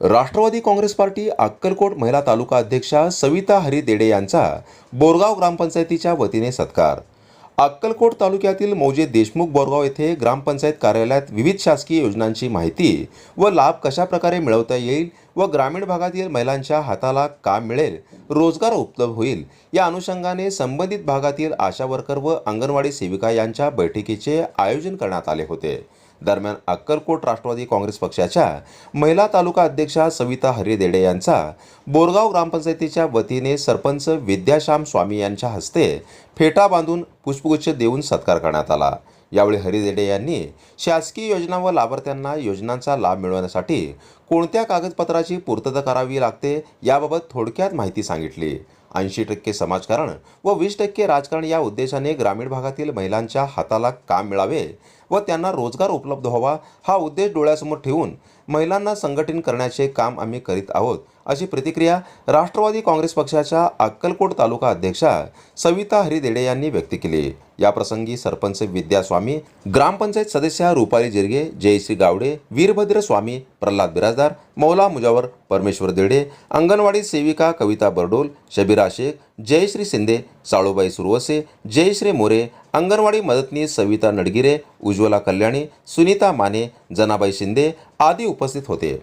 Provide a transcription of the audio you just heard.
Rashtrawadi Congress party Akkalkot महिला तालुका अध्यक्षा सविता हरी देडे यांचा बोरगाव ग्रामपंचायतीच्या वतीने सत्कार. अक्कलकोट तालुक्यातील मौजे देशमुख बोरगाव येथे ग्रामपंचायत कार्यालयात विविध शासकीय योजनांची माहिती व लाभ कशाप्रकारे मिळवता येईल व ग्रामीण भागातील महिलांच्या हाताला काम मिळेल रोजगार उपलब्ध होईल. या अनुषंगाने संबंधित भागातील आशा वर्कर व अंगणवाडी सेविका यांच्या बैठकीचे आयोजन करण्यात आले होते. दरम्यान अक्कलकोट राष्ट्रवादी काँग्रेस पक्षाच्या महिला तालुका अध्यक्षा सविता हरिदेडे यांचा बोरगाव ग्रामपंचायतीच्या वतीने सरपंच विद्याश्याम स्वामी यांच्या हस्ते फेटा बांधून पुष्पगुच्छ देऊन सत्कार करण्यात आला. यावेळी हरिदेडे यांनी शासकीय योजना व लाभार्थ्यांना योजनांचा लाभ मिळवण्यासाठी कोणत्या कागदपत्राची पूर्तता करावी लागते याबाबत थोडक्यात माहिती सांगितली. ऐंशी टक्के समाजकारण व वीस टक्के राजकारण या उद्देशाने ग्रामीण भागातील महिलांच्या हाताला काम मिळावे व त्यांना रोजगार उपलब्ध व्हावा हा उद्देश डोळ्यासमोर ठेवून महिलांना संघटित करण्याचे काम आम्ही करीत आहोत अशी प्रतिक्रिया राष्ट्रवादी काँग्रेस पक्षाच्या अक्कलकोट तालुका अध्यक्षा सविता हरिदेडे यांनी व्यक्त केली. याप्रसंगी सरपंच विद्या स्वामी ग्रामपंचायत सदस्या रुपाली जिरगे जयश्री गावडे वीरभद्र स्वामी प्रल्हाद बिराजदार मौला मुजावर परमेश्वर देडे अंगणवाडी सेविका कविता बरडोल शबिरा शेख जयश्री शिंदे साळूबाई सुरवसे जयश्री मोरे अंगणवाडी मदतनीस सविता नडगिरे उज्ज्वला कल्याणी सुनीता माने जनाबाई शिंदे आदी उपस्थित होते.